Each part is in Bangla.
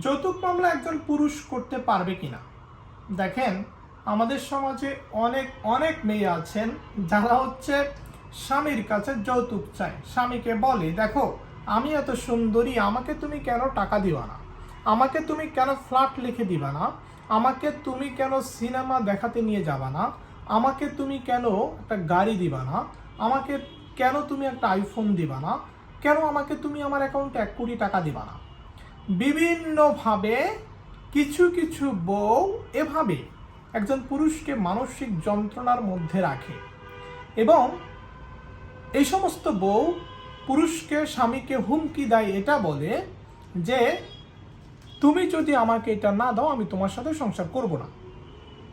যৌতুক মামলা একজন পুরুষ করতে পারবে কিনা? দেখেন, আমাদের সমাজে অনেক অনেক মেয়ে আছেন যারা হচ্ছে স্বামীর কাছে যৌতুক চায়। স্বামীকে বলে, দেখো, আমি এত সুন্দরী, আমাকে তুমি কেন টাকা দিবা না? আমাকে তুমি কেন ফ্ল্যাট লিখে দিবা না? আমাকে তুমি কেন সিনেমা দেখাতে নিয়ে যাবা না? আমাকে তুমি কেন একটা গাড়ি দিবা না? আমাকে কেন তুমি একটা আইফোন দিবা না? কেন আমাকে তুমি আমার অ্যাকাউন্টে এক কোটি টাকা দিবা না? বিভিন্নভাবে কিছু কিছু বউ এভাবে একজন পুরুষকে মানসিক যন্ত্রণার মধ্যে রাখে এবং এই সমস্ত বউ পুরুষকে স্বামীকে হুমকি দেয়, এটা বলে যে, তুমি যদি আমাকে এটা না দাও, আমি তোমার সাথে সংসার করব না।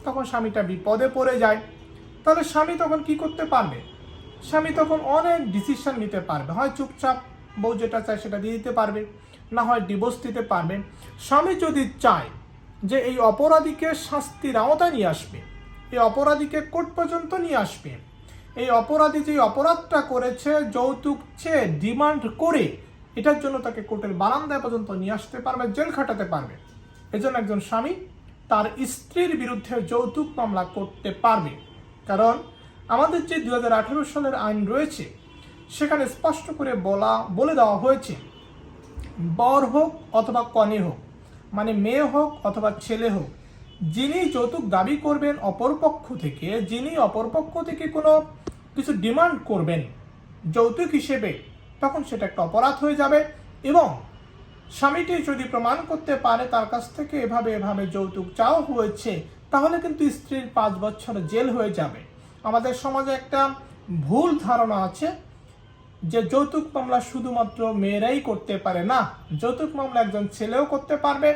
তখন স্বামীটা বিপদে পড়ে যায়। তাহলে স্বামী তখন কি করতে পারবে? স্বামী তখন অনেক ডিসিশন নিতে পারবে। হয় চুপচাপ বউ যেটা চায় সেটা দিয়ে দিতে পারবে। না হয় ডিভোর্স দিতে পারবে। স্বামী যদি চায় যে এই অপরাধীকে শাস্তির আওতায় নিয়ে আসবে, এই অপরাধীকে কোর্ট পর্যন্ত নিয়ে আসবে, এই অপরাধী যে অপরাধটা করেছে, যৌতুক চেয়ে ডিমান্ড করে, এটার জন্য তাকে কোর্টের বারান্দায় পর্যন্ত নিয়ে আসতে পারবে, জেল খাটাতে পারবে। এজন্য একজন স্বামী তার স্ত্রীর বিরুদ্ধে যৌতুক মামলা করতে পারবে। কারণ আমাদের যে দু হাজার আঠারো সালের আইন রয়েছে সেখানে স্পষ্ট করে বলা, বলে দেওয়া হয়েছে, বর হোক অথবা কনে হোক মানে মেয়ে হোক অথবা ছেলে হোক, যিনি যৌতুক দাবি করবেন অপরপক্ষ থেকে, যিনি অপরপক্ষ থেকে কোনো কিছু ডিমান্ড করবেন যৌতুক হিসেবে, তখন সেটা একটা অপরাধ হয়ে যাবে এবং স্বামীটি যদি প্রমাণ করতে পারে তার কাছ থেকে এভাবে এভাবে যৌতুক চাওয়া হয়েছে, তাহলে কিন্তু স্ত্রীর পাঁচ বছর জেল হয়ে যাবে। আমাদের সমাজে একটা ভুল ধারণা আছে যে যৌতুক মামলা শুধুমাত্র মেয়েরাই করতে পারে না, যৌতুক মামলা একজন ছেলেও করতে পারবে।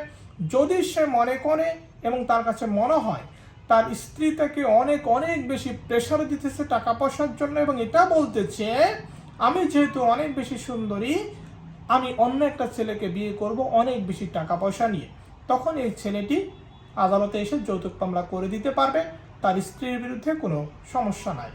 যদি সে মনে করে এবং তার কাছে মনে হয়, তার স্ত্রী তাকে অনেক অনেক বেশি প্রেশার দিতেছে টাকা পয়সার জন্য এবং এটা বলতেছে, আমি যেহেতু অনেক বেশি সুন্দরী, আমি অন্য একটা ছেলেকে বিয়ে করব অনেক বেশি টাকা পয়সা নিয়ে। তখন এই ছেলেটি আদালতে এসে যৌতুক মামলা করে দিতে পারবে। তার স্ত্রীর বিরুদ্ধে কোনো সমস্যা নাই।